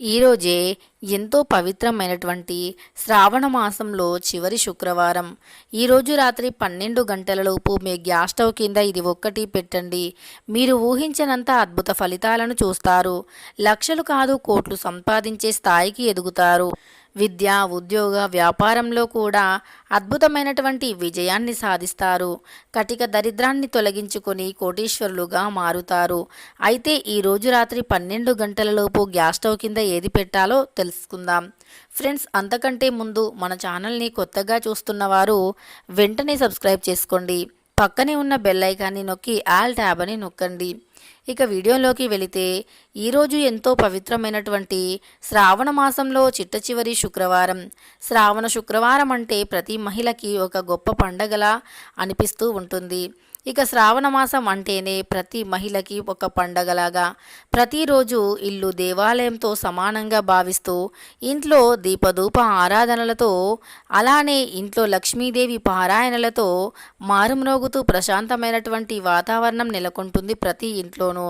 ఈరోజే ఎంతో పవిత్రమైనటువంటి శ్రావణ మాసంలో చివరి శుక్రవారం. ఈరోజు రాత్రి పన్నెండు గంటలలోపు మీ గ్యాస్ స్టవ్ కింద ఇది ఒక్కటి పెట్టండి. మీరు ఊహించినంత అద్భుత ఫలితాలను చూస్తారు. లక్షలు కాదు కోట్లు సంపాదించే స్థాయికి ఎదుగుతారు. విద్య ఉద్యోగ వ్యాపారంలో కూడా అద్భుతమైనటువంటి విజయాన్ని సాధిస్తారు. కటిక దరిద్రాన్ని తొలగించుకొని కోటీశ్వరులుగా మారుతారు. అయితే ఈ రోజు రాత్రి పన్నెండు గంటలలోపు గ్యాస్ స్టవ్ కింద ఏది పెట్టాలో తెలుసుకుందాం. ఫ్రెండ్స్ అంతకంటే ముందు మన ఛానల్ని కొత్తగా చూస్తున్న వారు వెంటనే సబ్స్క్రైబ్ చేసుకోండి. పక్కనే ఉన్న బెల్ ఐకాన్ని నొక్కి ఆల్ ట్యాబ్ అని నొక్కండి. ఇక వీడియోలోకి వెళితే ఈరోజు ఎంతో పవిత్రమైనటువంటి శ్రావణ మాసంలో చిట్ట చివరి శుక్రవారం. శ్రావణ శుక్రవారం అంటే ప్రతి మహిళకి ఒక గొప్ప పండగలా అనిపిస్తూ ఉంటుంది. ఇక శ్రావణ మాసం అంటేనే ప్రతి మహిళకి ఒక పండగలాగా. ప్రతిరోజు ఇల్లు దేవాలయంతో సమానంగా భావిస్తూ ఇంట్లో దీపధూప ఆరాధనలతో అలానే ఇంట్లో లక్ష్మీదేవి పారాయణలతో మారుమ్రోగుతూ ప్రశాంతమైనటువంటి వాతావరణం నెలకొంటుంది ప్రతి ఇంట్లోనూ.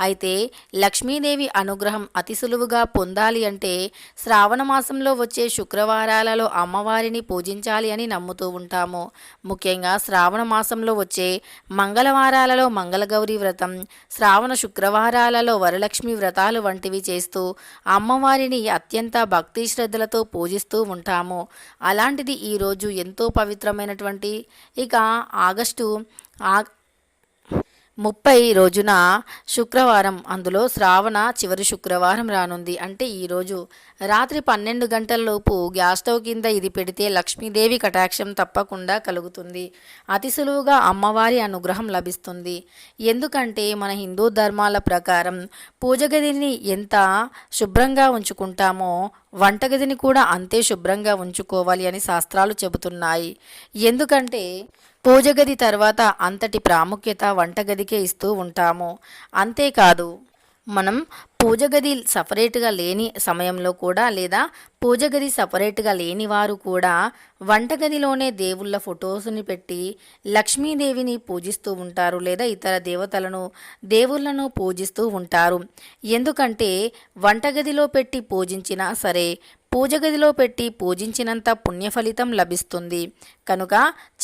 అయితే లక్ష్మీదేవి అనుగ్రహం అతి సులువుగా పొందాలి అంటే శ్రావణ మాసంలో వచ్చే శుక్రవారాలలో అమ్మవారిని పూజించాలి అని నమ్ముతూ ఉంటాము. ముఖ్యంగా శ్రావణ మాసంలో వచ్చే మంగళవారాలలో మంగళగౌరి వ్రతం శ్రావణ శుక్రవారాలలో వరలక్ష్మి వ్రతాలు వంటివి చేస్తూ అమ్మవారిని అత్యంత భక్తి శ్రద్ధలతో పూజిస్తూ ఉంటాము. అలాంటిది ఈరోజు ఎంతో పవిత్రమైనటువంటి ఇక ఆగస్టు ఆ ముప్పై రోజున శుక్రవారం అందులో శ్రావణ చివరి శుక్రవారం రానుంది. అంటే ఈరోజు రాత్రి పన్నెండు గంటలలోపు గ్యాస్ స్టవ్ కింద ఇది పెడితే లక్ష్మీదేవి కటాక్షం తప్పకుండా కలుగుతుంది. అతి సులువుగా అమ్మవారి అనుగ్రహం లభిస్తుంది. ఎందుకంటే మన హిందూ ధర్మాల ప్రకారం పూజ గదిని ఎంత శుభ్రంగా ఉంచుకుంటామో వంటగదిని కూడా అంతే శుభ్రంగా ఉంచుకోవాలి అని శాస్త్రాలు చెబుతున్నాయి. ఎందుకంటే పూజగది తర్వాత అంతటి ప్రాముఖ్యత వంటగదికే ఇస్తూ ఉంటాము. అంతేకాదు మనం పూజ గది సపరేట్గా లేని సమయంలో కూడా లేదా పూజ గది సపరేట్గా లేని వారు కూడా వంటగదిలోనే దేవుళ్ళ ఫొటోస్ని పెట్టి లక్ష్మీదేవిని పూజిస్తూ ఉంటారు లేదా ఇతర దేవతలను దేవుళ్ళను పూజిస్తూ ఉంటారు. ఎందుకంటే వంటగదిలో పెట్టి పూజించినా సరే పూజ గదిలో పెట్టి పూజించినంత పుణ్య ఫలితం లభిస్తుంది. కనుక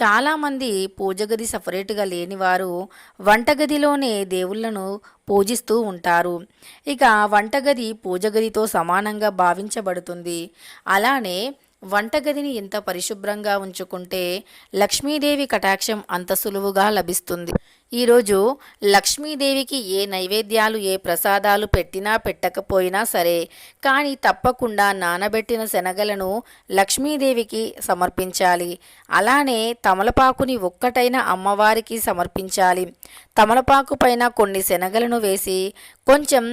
చాలామంది పూజ గది సపరేట్గా లేనివారు వంటగదిలోనే దేవుళ్ళను పూజిస్తూ ఉంటారు. ఇక వంటగది పూజగదితో సమానంగా భావించబడుతుంది. అలానే వంటగదిని ఎంత పరిశుభ్రంగా ఉంచుకుంటే లక్ష్మీదేవి కటాక్షం అంత సులువుగా లభిస్తుంది. ఈరోజు లక్ష్మీదేవికి ఏ నైవేద్యాలు ఏ ప్రసాదాలు పెట్టినా పెట్టకపోయినా సరే కానీ తప్పకుండా నానబెట్టిన శనగలను లక్ష్మీదేవికి సమర్పించాలి. అలానే తమలపాకుని ఒక్కటైన అమ్మవారికి సమర్పించాలి. తమలపాకు పైన కొన్ని శనగలను వేసి కొంచెం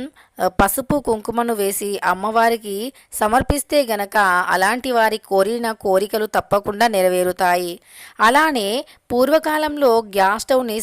పసుపు కుంకుమను వేసి అమ్మవారికి సమర్పిస్తే గనక అలాంటి వారి కోరిన కోరికలు తప్పకుండా నెరవేరుతాయి. అలానే పూర్వకాలంలో గ్యాస్ స్టవ్ని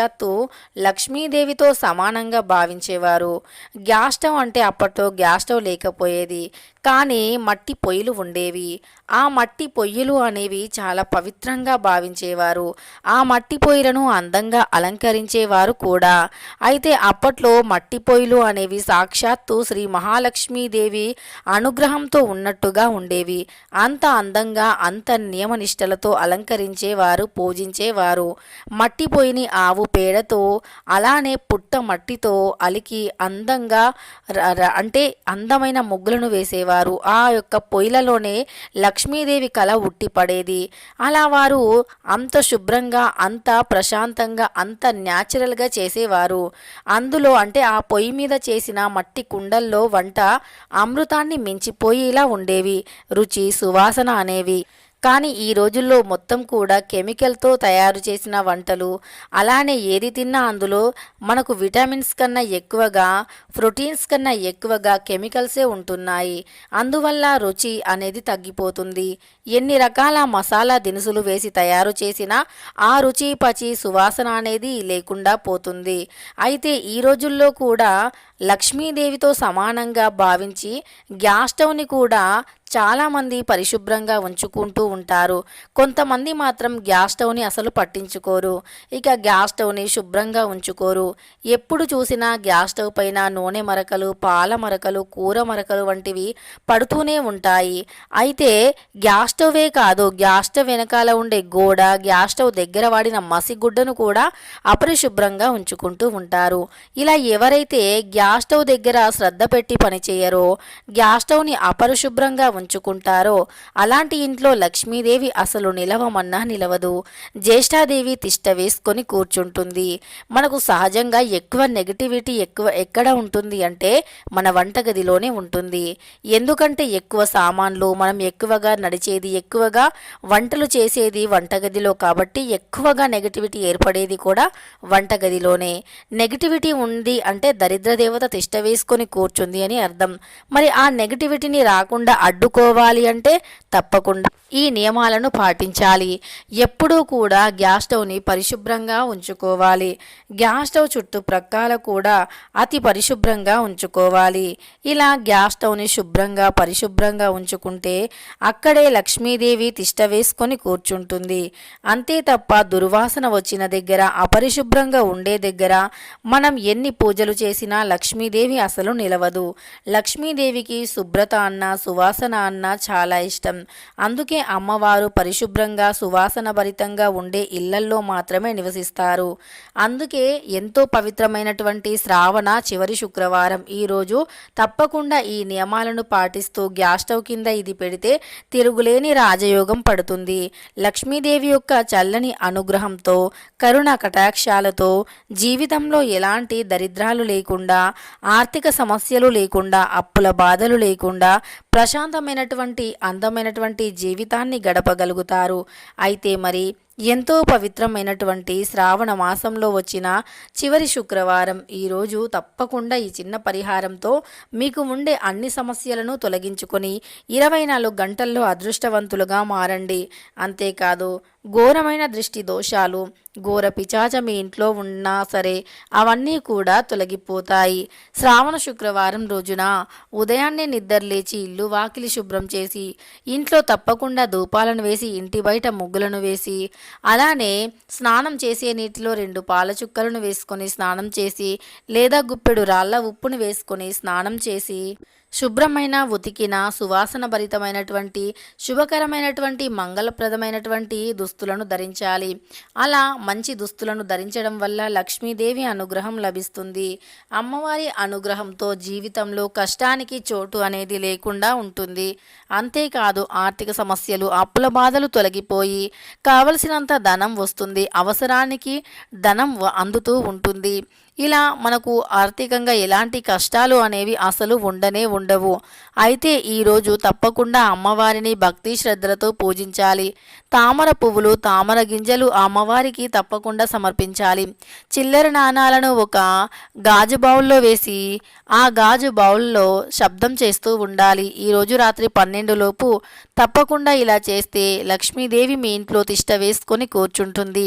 సాక్షాత్తు లక్ష్మీదేవితో సమానంగా భావించేవారు. గ్యాస్ స్టవ్ అంటే అప్పట్లో గ్యాస్ స్టవ్ లేకపోయేది. కానీ మట్టి పొయ్యిలు ఉండేవి. ఆ మట్టి పొయ్యిలు అనేవి చాలా పవిత్రంగా భావించేవారు. ఆ మట్టి పొయ్యిలను అందంగా అలంకరించేవారు కూడా. అయితే అప్పట్లో మట్టి పొయ్యిలు అనేవి సాక్షాత్తు శ్రీ మహాలక్ష్మీదేవి అనుగ్రహంతో ఉన్నట్టుగా ఉండేవి. అంత అందంగా అంత నియమనిష్టలతో అలంకరించేవారు పూజించేవారు. మట్టి పొయ్యిని ఆవు పేడతో అలానే పుట్ట మట్టితో అలికి అందంగా ర- అంటే అందమైన ముగ్గులను వేసేవారు. ఆ యొక్క పొయ్యిలలోనే లక్ష్మీదేవి కళ ఉట్టిపడేది అలా వారు అంత శుభ్రంగా అంత ప్రశాంతంగా అంత న్యాచురల్గా చేసేవారు. అందులో అంటే ఆ పొయ్యి మీద చేసిన మట్టి కుండల్లో వంట అమృతాన్ని మించిపోయేలా ఉండేవి. రుచి సువాసన అనేవి. కానీ ఈ రోజుల్లో మొత్తం కూడా కెమికల్తో తయారు చేసిన వంటలు అలానే ఏది తిన్నా అందులో మనకు విటమిన్స్ కన్నా ఎక్కువగా ప్రోటీన్స్ కన్నా ఎక్కువగా కెమికల్సే ఉంటున్నాయి. అందువల్ల రుచి అనేది తగ్గిపోతుంది. ఎన్ని రకాల మసాలా దినుసులు వేసి తయారు చేసినా ఆ రుచి పచి సువాసన అనేది లేకుండా పోతుంది. అయితే ఈ రోజుల్లో కూడా లక్ష్మీదేవితో సమానంగా భావించి గ్యాస్ స్టవ్ని కూడా చాలామంది పరిశుభ్రంగా ఉంచుకుంటూ ఉంటారు. కొంతమంది మాత్రం గ్యాస్ స్టవ్ని అసలు పట్టించుకోరు. ఇక గ్యాస్ స్టవ్ని శుభ్రంగా ఉంచుకోరు. ఎప్పుడు చూసినా గ్యాస్ స్టవ్ పైన నూనె మరకలు పాల మరకలు కూర మరకలు వంటివి పడుతూనే ఉంటాయి. అయితే గ్యాస్ స్టవ్వే కాదు గ్యాస్ స్టవ్ వెనకాల ఉండే గోడ గ్యాస్ స్టవ్ దగ్గర వాడిన మసిగుడ్డను కూడా అపరిశుభ్రంగా ఉంచుకుంటూ ఉంటారు. ఇలా ఎవరైతే గ్యాస్ స్టవ్ దగ్గర శ్రద్ధ పెట్టి పనిచేయరో గ్యాస్ స్టవ్ని అపరిశుభ్రంగా ఉంచుకుంటారో? అలాంటి ఇంట్లో లక్ష్మీదేవి అసలు నిలవమన్నా నిలవదు. జ్యేష్ఠాదేవి తిష్ట వేసుకొని కూర్చుంటుంది. మనకు సహజంగా ఎక్కువ నెగిటివిటీ ఎక్కువ ఎక్కడ ఉంటుంది అంటే మన వంటగదిలోనే ఉంటుంది. ఎందుకంటే ఎక్కువ సామాన్లు మనం ఎక్కువగా నడిచేది ఎక్కువగా వంటలు చేసేది వంటగదిలో కాబట్టి ఎక్కువగా నెగిటివిటీ ఏర్పడేది కూడా వంటగదిలోనే. నెగిటివిటీ ఉంది అంటే దరిద్ర దేవత తిష్ట వేసుకొని కూర్చుంది అని అర్థం. మరి ఆ నెగిటివిటీని రాకుండా అడ్డు వండుకోవాలి అంటే తప్పకుండా ఈ నియమాలను పాటించాలి. ఎప్పుడూ కూడా గ్యాస్ స్టవ్ని పరిశుభ్రంగా ఉంచుకోవాలి. గ్యాస్ స్టవ్ చుట్టుప్రక్కల కూడా అతి పరిశుభ్రంగా ఉంచుకోవాలి. ఇలా గ్యాస్ స్టవ్ని శుభ్రంగా పరిశుభ్రంగా ఉంచుకుంటే అక్కడే లక్ష్మీదేవి తిష్ట వేసుకొని కూర్చుంటుంది. అంతే తప్ప దుర్వాసన వచ్చిన దగ్గర అపరిశుభ్రంగా ఉండే దగ్గర మనం ఎన్ని పూజలు చేసినా లక్ష్మీదేవి అసలు నిలవదు. లక్ష్మీదేవికి శుభ్రత అన్న సువాసన అన్న చాలా ఇష్టం. అందుకే అమ్మవారు పరిశుభ్రంగా సువాసన భరితంగా ఉండే ఇళ్ళల్లో మాత్రమే నివసిస్తారు. అందుకే ఎంతో పవిత్రమైనటువంటి శ్రావణ చివరి శుక్రవారం. ఈరోజు తప్పకుండా ఈ నియమాలను పాటిస్తూ గ్యాస్ స్టవ్ కింద ఇది పెడితే తిరుగులేని రాజయోగం పడుతుంది. లక్ష్మీదేవి యొక్క చల్లని అనుగ్రహంతో కరుణ కటాక్షాలతో జీవితంలో ఎలాంటి దరిద్రాలు లేకుండా ఆర్థిక సమస్యలు లేకుండా అప్పుల బాధలు లేకుండా ప్రశాంతమైన ప్రశాంతమైనటువంటి అందమైనటువంటి జీవితాన్ని గడపగలుగుతారు. అయితే మరి ఎంతో పవిత్రమైనటువంటి శ్రావణ మాసంలో వచ్చిన చివరి శుక్రవారం. ఈరోజు తప్పకుండా ఈ చిన్న పరిహారంతో మీకు ఉండే అన్ని సమస్యలను తొలగించుకొని ఇరవై నాలుగు గంటల్లో అదృష్టవంతులుగా మారండి. అంతేకాదు ఘోరమైన దృష్టి దోషాలు ఘోర పిచాచ మీ ఇంట్లో ఉన్నా సరే అవన్నీ కూడా తొలగిపోతాయి. శ్రావణ శుక్రవారం రోజున ఉదయాన్నే నిద్రలేచి ఇల్లు వాకిలి శుభ్రం చేసి ఇంట్లో తప్పకుండా ధూపాలను వేసి ఇంటి బయట ముగ్గులను వేసి అలానే స్నానం చేసే నీటిలో రెండు పాల చుక్కలను వేసుకొని స్నానం చేసి లేదా గుప్పెడు రాళ్ళ ఉప్పును వేసుకొని స్నానం చేసి శుభ్రమైన ఉతికిన సువాసన భరితమైనటువంటి శుభకరమైనటువంటి మంగళప్రదమైనటువంటి దుస్తులను ధరించాలి. అలా మంచి దుస్తులను ధరించడం వల్ల లక్ష్మీదేవి అనుగ్రహం లభిస్తుంది. అమ్మవారి అనుగ్రహంతో జీవితంలో కష్టానికి చోటు అనేది లేకుండా ఉంటుంది. అంతేకాదు ఆర్థిక సమస్యలు అప్పుల బాధలు తొలగిపోయి కావలసినంత ధనం వస్తుంది. అవసరానికి ధనం వ- అందుతూ ఉంటుంది. ఇలా మనకు ఆర్థికంగా ఎలాంటి కష్టాలు అనేవి అసలు ఉండనే ఉండవు. అయితే ఈరోజు తప్పకుండా అమ్మవారిని భక్తి శ్రద్ధలతో పూజించాలి. తామర పువ్వులు తామర గింజలు అమ్మవారికి తప్పకుండా సమర్పించాలి. చిల్లర నాణాలను ఒక గాజు బౌల్లో వేసి ఆ గాజు బౌల్లో శబ్దం చేస్తూ ఉండాలి. ఈరోజు రాత్రి పన్నెండు లోపు తప్పకుండా ఇలా చేస్తే లక్ష్మీదేవి మీ ఇంట్లో తిష్ట వేసుకొని కూర్చుంటుంది.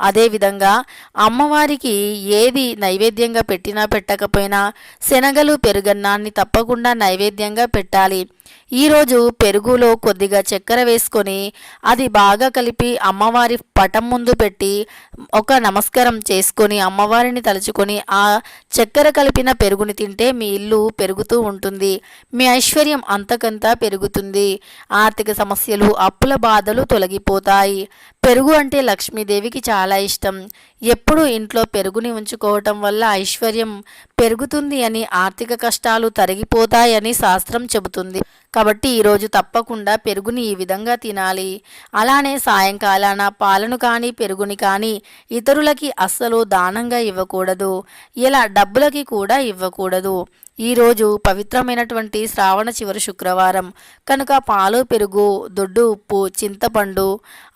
అదేవిధంగా అమ్మవారికి ఏది నైవేద్యంగా పెట్టినా పెట్టకపోయినా శనగలు పెరుగన్నాన్ని తప్పకుండా నైవేద్యంగా పెట్టాలి. ఈరోజు పెరుగులో కొద్దిగా చక్కెర వేసుకొని అది బాగా కలిపి అమ్మవారి పటం ముందు పెట్టి ఒక నమస్కారం చేసుకొని అమ్మవారిని తలుచుకొని ఆ చక్కెర కలిపిన పెరుగుని తింటే మీ ఇల్లు పెరుగుతూ ఉంటుంది. మీ ఐశ్వర్యం అంతకంతా పెరుగుతుంది. ఆర్థిక సమస్యలు అప్పుల బాధలు తొలగిపోతాయి. పెరుగు అంటే లక్ష్మీదేవికి చాలా ఇష్టం. ఎప్పుడు ఇంట్లో పెరుగుని ఉంచుకోవటం వల్ల ఐశ్వర్యం పెరుగుతుంది అని ఆర్థిక కష్టాలు తరిగిపోతాయని శాస్త్రం చెబుతుంది. కాబట్టి ఈరోజు తప్పకుండా పెరుగుని ఈ విధంగా తినాలి. అలానే సాయంకాలాన పాలను కానీ పెరుగుని కానీ ఇతరులకి అస్సలు దానంగా ఇవ్వకూడదు. ఇలా డబ్బులకి కూడా ఇవ్వకూడదు. ఈరోజు పవిత్రమైనటువంటి శ్రావణ చివరి శుక్రవారం. కనుక పాలు పెరుగు దొడ్డు ఉప్పు చింతపండు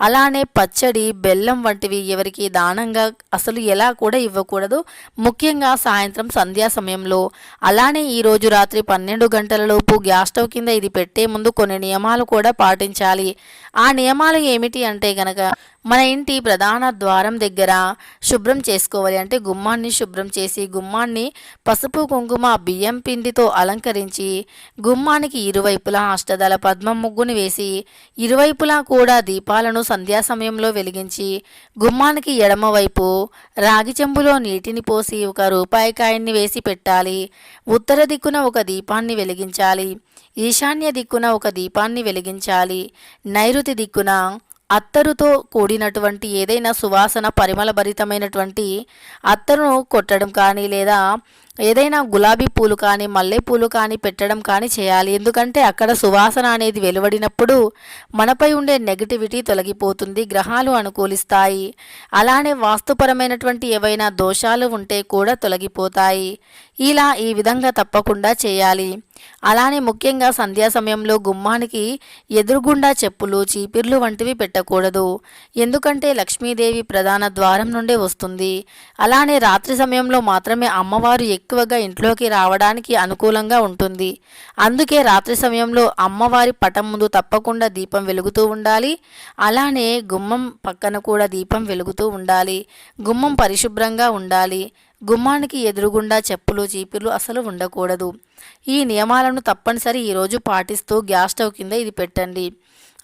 అలానే పచ్చడి బెల్లం వంటివి ఎవరికి దానంగా అసలు ఎలా కూడా ఇవ్వకూడదు. ముఖ్యంగా సాయంత్రం సంధ్యా సమయంలో. అలానే ఈరోజు రాత్రి పన్నెండు గంటలలోపు గ్యాస్ స్టవ్ కింద ఇది పెట్టే ముందు కొన్ని నియమాలు కూడా పాటించాలి. ఆ నియమాలు ఏమిటి అంటే గనక మన ఇంటి ప్రధాన ద్వారం దగ్గర శుభ్రం చేసుకోవాలి అంటే గుమ్మాన్ని శుభ్రం చేసి గుమ్మాన్ని పసుపు కుంకుమ బియ్యం పిండితో అలంకరించి గుమ్మానికి ఇరువైపులా అష్టదళ పద్మం ముగ్గుని వేసి ఇరువైపులా కూడా దీపాలను సంధ్యా సమయంలో వెలిగించి గుమ్మానికి ఎడమవైపు రాగి చెంబులో నీటిని పోసి ఒక రూపాయి కాయన్ని వేసి పెట్టాలి. ఉత్తర దిక్కున ఒక దీపాన్ని వెలిగించాలి. ఈశాన్య దిక్కున ఒక దీపాన్ని వెలిగించాలి. నైరుతి దిక్కున అత్తరుతో కూడినటువంటి ఏదైనా సువాసన పరిమళభరితమైనటువంటి అత్తరును కొట్టడం కానీ లేదా ఏదైనా గులాబీ పూలు కానీ మల్లెపూలు కానీ పెట్టడం కానీ చేయాలి. ఎందుకంటే అక్కడ సువాసన అనేది వెలువడినప్పుడు మనపై ఉండే నెగటివిటీ తొలగిపోతుంది గ్రహాలు అనుకూలిస్తాయి. అలానే వాస్తుపరమైనటువంటి ఏవైనా దోషాలు ఉంటే కూడా తొలగిపోతాయి. ఇలా ఈ విధంగా తప్పకుండా చేయాలి. అలానే ముఖ్యంగా సంధ్యా సమయంలో గుమ్మానికి ఎదురుగుండా చెప్పులు చీపిర్లు వంటివి పెట్టకూడదు. ఎందుకంటే లక్ష్మీదేవి ప్రధాన ద్వారం నుండే వస్తుంది. అలానే రాత్రి సమయంలో మాత్రమే అమ్మవారు ఎక్కువగా ఇంట్లోకి రావడానికి అనుకూలంగా ఉంటుంది. అందుకే రాత్రి సమయంలో అమ్మవారి పటం ముందు తప్పకుండా దీపం వెలుగుతూ ఉండాలి. అలానే గుమ్మం పక్కన కూడా దీపం వెలుగుతూ ఉండాలి. గుమ్మం పరిశుభ్రంగా ఉండాలి. గుమ్మానికి ఎదురుగుండా చెప్పులు చీపిర్లు అసలు ఉండకూడదు. ఈ నియమాలను తప్పనిసరి ఈరోజు పాటిస్తూ గ్యాస్ స్టవ్ కింద ఇది పెట్టండి.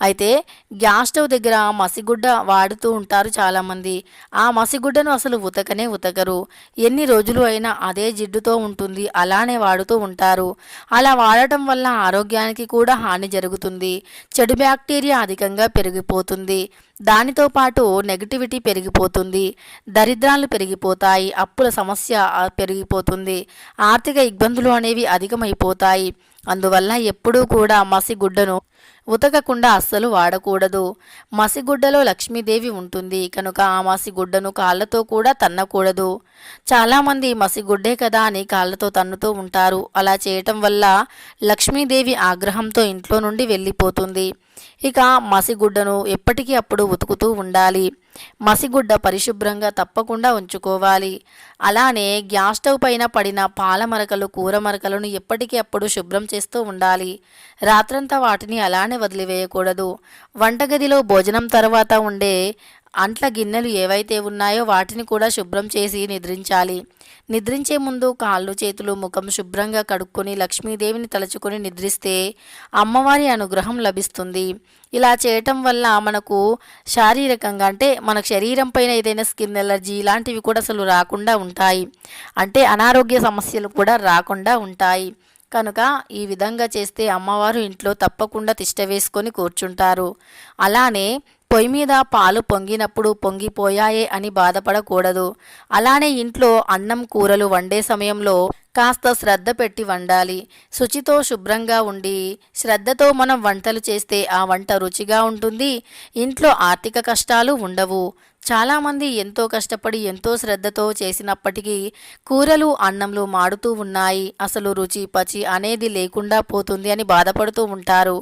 అయితే గ్యాస్ స్టవ్ దగ్గర మసిగుడ్డ వాడుతూ ఉంటారు చాలామంది. ఆ మసిగుడ్డను అసలు ఉతకనే ఉతకరు. ఎన్ని రోజులు అయినా అదే జిడ్డుతో ఉంటుంది అలానే వాడుతూ ఉంటారు. అలా వాడటం వల్ల ఆరోగ్యానికి కూడా హాని జరుగుతుంది. చెడు బ్యాక్టీరియా అధికంగా పెరిగిపోతుంది. దానితో పాటు నెగిటివిటీ పెరిగిపోతుంది. దరిద్రాలు పెరిగిపోతాయి. అప్పుల సమస్య పెరిగిపోతుంది. ఆర్థిక ఇబ్బందులు అనేవి అధికమైపోతాయి. అందువల్ల ఎప్పుడూ కూడా మసిగుడ్డను ఉతకకుండా అస్సలు వాడకూడదు. మసిగుడ్డలో లక్ష్మీదేవి ఉంటుంది. కనుక ఆ మసిగుడ్డను కాళ్ళతో కూడా తన్నకూడదు. చాలామంది మసిగుడ్డే కదా అని కాళ్ళతో తన్నుతూ ఉంటారు. అలా చేయటం వల్ల లక్ష్మీదేవి ఆగ్రహంతో ఇంట్లో నుండి వెళ్ళిపోతుంది. ఇక మసిగుడ్డను ఎప్పటికీ అప్పుడు ఉతుకుతూ ఉండాలి. మసిగుడ్డ పరిశుభ్రంగా తప్పకుండా ఉంచుకోవాలి. అలానే గ్యాస్ స్టవ్ పైన పడిన పాల మరకలు కూర మరకలను ఎప్పటికీ అప్పుడు శుభ్రం చేస్తూ ఉండాలి. రాత్రంతా వాటిని అలానే వదిలివేయకూడదు. వంటగదిలో భోజనం తర్వాత ఉండే అంట్ల గిన్నెలు ఏవైతే ఉన్నాయో వాటిని కూడా శుభ్రం చేసి నిద్రించాలి. నిద్రించే ముందు కాళ్ళు చేతులు ముఖం శుభ్రంగా కడుక్కొని లక్ష్మీదేవిని తలుచుకొని నిద్రిస్తే అమ్మవారి అనుగ్రహం లభిస్తుంది. ఇలా చేయటం వల్ల మనకు శారీరకంగా అంటే మన శరీరం పైన ఏదైనా స్కిన్ ఎలర్జీ ఇలాంటివి కూడా అసలు రాకుండా ఉంటాయి. అంటే అనారోగ్య సమస్యలు కూడా రాకుండా ఉంటాయి. కనుక ఈ విధంగా చేస్తే అమ్మవారు ఇంట్లో తప్పకుండా తిష్ట వేసుకొని కూర్చుంటారు. అలానే పొయ్యి మీద పాలు పొంగినప్పుడు పొంగిపోయాయే అని బాధపడకూడదు. అలానే ఇంట్లో అన్నం కూరలు వండే సమయంలో కాస్త శ్రద్ధ పెట్టి వండాలి. శుచితో శుభ్రంగా ఉండి శ్రద్ధతో మనం వంటలు చేస్తే ఆ వంట రుచిగా ఉంటుంది. ఇంట్లో ఆర్థిక కష్టాలు ఉండవు. చాలామంది ఎంతో కష్టపడి ఎంతో శ్రద్ధతో చేసినప్పటికీ కూరలు అన్నంలు మాడుతూ ఉన్నాయి. అసలు రుచి పచి అనేది లేకుండా పోతుంది అని బాధపడుతూ ఉంటారు.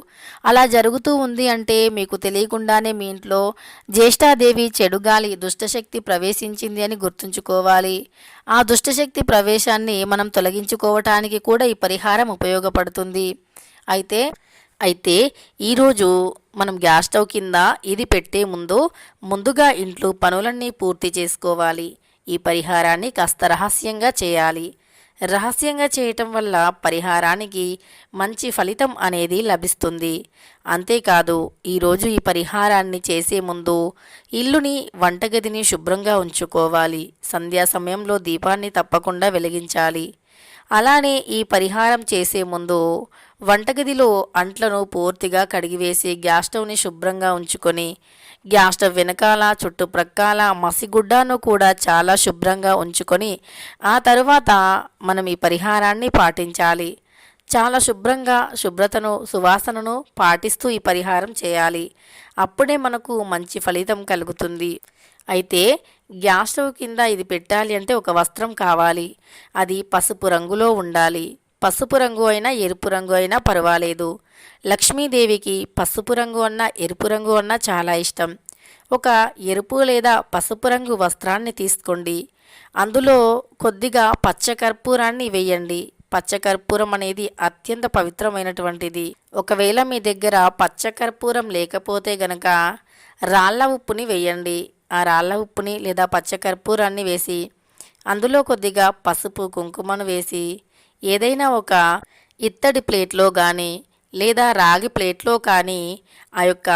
అలా జరుగుతూ ఉంది అంటే మీకు తెలియకుండానే మీ ఇంట్లో జ్యేష్ఠాదేవి చెడుగాలి దుష్టశక్తి ప్రవేశించింది అని గుర్తుంచుకోవాలి. ఆ దుష్టశక్తి ప్రవేశాన్ని మనం తొలగించుకోవటానికి కూడా ఈ పరిహారం ఉపయోగపడుతుంది. అయితే అయితే ఈరోజు మనం గ్యాస్ స్టవ్ కింద ఇది పెట్టే ముందు ముందుగా ఇంట్లో పనులన్నీ పూర్తి చేసుకోవాలి. ఈ పరిహారాన్ని కాస్త రహస్యంగా చేయాలి. రహస్యంగా చేయటం వల్ల పరిహారానికి మంచి ఫలితం అనేది లభిస్తుంది. అంతేకాదు ఈరోజు ఈ పరిహారాన్ని చేసే ముందు ఇల్లుని వంటగదిని శుభ్రంగా ఉంచుకోవాలి. సంధ్యా సమయంలో దీపాన్ని తప్పకుండా వెలిగించాలి. అలానే ఈ పరిహారం చేసే ముందు వంటగదిలో అంట్లను పూర్తిగా కడిగివేసి గ్యాస్ స్టవ్ని శుభ్రంగా ఉంచుకొని గ్యాస్ స్టవ్ వెనకాల చుట్టుప్రక్కల మసిగుడ్డను కూడా చాలా శుభ్రంగా ఉంచుకొని ఆ తరువాత మనం ఈ పరిహారాన్ని పాటించాలి. చాలా శుభ్రంగా శుభ్రతను సువాసనను పాటిస్తూ ఈ పరిహారం చేయాలి. అప్పుడే మనకు మంచి ఫలితం కలుగుతుంది. అయితే గ్యాస్ స్టవ్ కింద ఇది పెట్టాలి అంటే ఒక వస్త్రం కావాలి. అది పసుపు రంగులో ఉండాలి. పసుపు రంగు అయినా ఎరుపు రంగు అయినా పర్వాలేదు. లక్ష్మీదేవికి పసుపు రంగు అన్నా ఎరుపు రంగు అన్నా చాలా ఇష్టం. ఒక ఎరుపు లేదా పసుపు రంగు వస్త్రాన్ని తీసుకోండి. అందులో కొద్దిగా పచ్చకర్పూరాన్ని వేయండి. పచ్చకర్పూరం అనేది అత్యంత పవిత్రమైనటువంటిది. ఒకవేళ మీ దగ్గర పచ్చకర్పూరం లేకపోతే గనక రాళ్ళ ఉప్పుని వేయండి. ఆ రాళ్ళ ఉప్పుని లేదా పచ్చకర్పూరాన్ని వేసి అందులో కొద్దిగా పసుపు కుంకుమను వేసి ఏదైనా ఒక ఇత్తడి ప్లేట్లో కానీ లేదా రాగి ప్లేట్లో కానీ ఆ యొక్క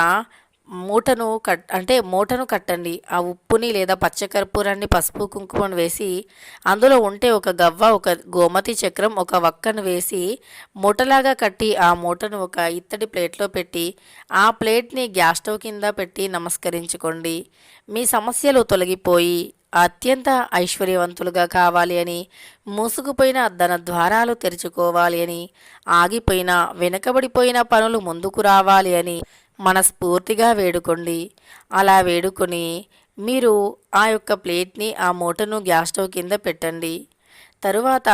మూటను కట్ అంటే మూటను కట్టండి. ఆ ఉప్పుని లేదా పచ్చకర్పూరాన్ని పసుపు కుంకుమను వేసి అందులో ఉంటే ఒక గవ్వ ఒక గోమతి చక్రం ఒక వక్కను వేసి మూటలాగా కట్టి ఆ మూటను ఒక ఇత్తడి ప్లేట్లో పెట్టి ఆ ప్లేట్ని గ్యాస్ స్టవ్ కింద పెట్టి నమస్కరించుకోండి. మీ సమస్యలు తొలగిపోయి అత్యంత ఐశ్వర్యవంతులుగా కావాలి అని మూసుకుపోయిన ధన ద్వారాలు తెరుచుకోవాలి అని ఆగిపోయిన వెనుకబడిపోయిన పనులు ముందుకు రావాలి అని మనస్ఫూర్తిగా వేడుకోండి. అలా వేడుకొని మీరు ఆ యొక్క ప్లేట్ని ఆ మూటను గ్యాస్ స్టవ్ కింద పెట్టండి. తరువాత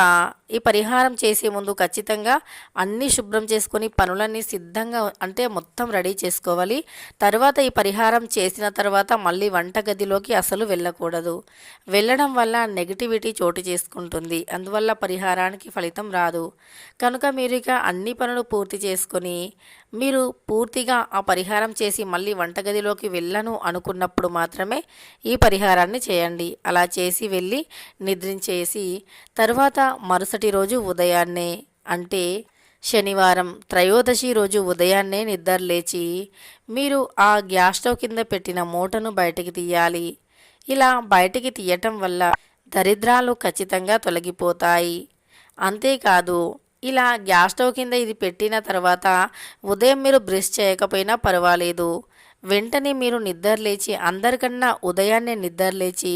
ఈ పరిహారం చేసే ముందు ఖచ్చితంగా అన్నీ శుభ్రం చేసుకొని పనులన్నీ సిద్ధంగా అంటే మొత్తం రెడీ చేసుకోవాలి. తర్వాత ఈ పరిహారం చేసిన తర్వాత మళ్ళీ వంటగదిలోకి అసలు వెళ్ళకూడదు. వెళ్ళడం వల్ల నెగిటివిటీ చోటు చేసుకుంటుంది. అందువల్ల పరిహారానికి ఫలితం రాదు. కనుక మీరు ఇక అన్ని పనులు పూర్తి చేసుకొని మీరు పూర్తిగా ఆ పరిహారం చేసి మళ్ళీ వంటగదిలోకి వెళ్ళను అనుకున్నప్పుడు మాత్రమే ఈ పరిహారాన్ని చేయండి. అలా చేసి వెళ్ళి నిద్రించేసి తరువాత మరుసటి రోజు ఉదయాన్నే అంటే శనివారం త్రయోదశి రోజు ఉదయాన్నే నిద్ర లేచి మీరు ఆ గ్యాస్ స్టవ్ కింద పెట్టిన మూటను బయటికి తీయాలి. ఇలా బయటికి తీయటం వల్ల దరిద్రాలు ఖచ్చితంగా తొలగిపోతాయి. అంతేకాదు ఇలా గ్యాస్ స్టవ్ కింద ఇది పెట్టిన తర్వాత ఉదయం మీరు బ్రష్ చేయకపోయినా పర్వాలేదు. వెంటనే మీరు నిద్రలేచి అందరికన్నా ఉదయాన్నే నిద్రలేచి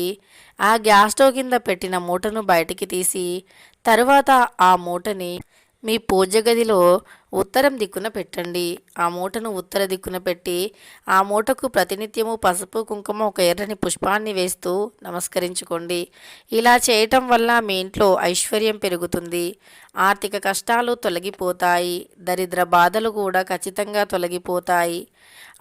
ఆ గ్యాస్ స్టవ్ కింద పెట్టిన మూటను బయటికి తీసి తరువాత ఆ మూటని మీ పూజ గదిలో ఉత్తరం దిక్కున పెట్టండి. ఆ మూటను ఉత్తర దిక్కున పెట్టి ఆ మూటకు ప్రతినిత్యము పసుపు కుంకుమ ఒక ఎర్రని పుష్పాన్ని వేస్తూ నమస్కరించుకోండి. ఇలా చేయటం వల్ల మీ ఇంట్లో ఐశ్వర్యం పెరుగుతుంది. ఆర్థిక కష్టాలు తొలగిపోతాయి. దరిద్ర బాధలు కూడా ఖచ్చితంగా తొలగిపోతాయి.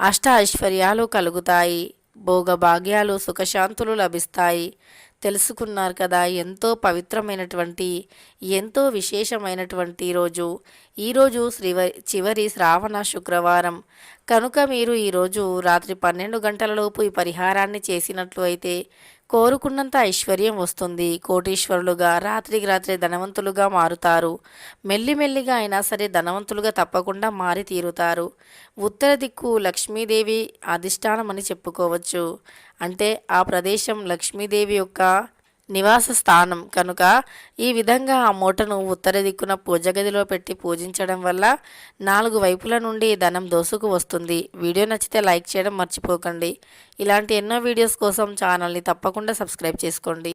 అష్ట ఐశ్వర్యాలు కలుగుతాయి. భోగభాగ్యాలు సుఖశాంతులు లభిస్తాయి. తెలుసుకున్నారు కదా ఎంతో పవిత్రమైనటువంటి ఎంతో విశేషమైనటువంటి రోజు. ఈరోజు శ్రీవ చివరి శ్రావణ శుక్రవారం. కనుక మీరు ఈరోజు రాత్రి పన్నెండు గంటలలోపు ఈ పరిహారాన్ని చేసినట్లు అయితే కోరుకున్నంత ఐశ్వర్యం వస్తుంది. కోటీశ్వరులుగా రాత్రికి రాత్రి ధనవంతులుగా మారుతారు. మెల్లిమెల్లిగా అయినా సరే ధనవంతులుగా తప్పకుండా మారి తీరుతారు. ఉత్తర దిక్కు లక్ష్మీదేవి అధిష్టానం అని చెప్పుకోవచ్చు. అంటే ఆ ప్రదేశం లక్ష్మీదేవి యొక్క నివాస స్థానం. కనుక ఈ విధంగా ఆ మూటను ఉత్తర దిక్కున పూజ గదిలో పెట్టి పూజించడం వల్ల నాలుగు వైపుల నుండి ధనం దోసుకు వస్తుంది. వీడియో నచ్చితే లైక్ చేయడం మర్చిపోకండి. ఇలాంటి ఎన్నో వీడియోస్ కోసం ఛానల్ని తప్పకుండా సబ్స్క్రైబ్ చేసుకోండి.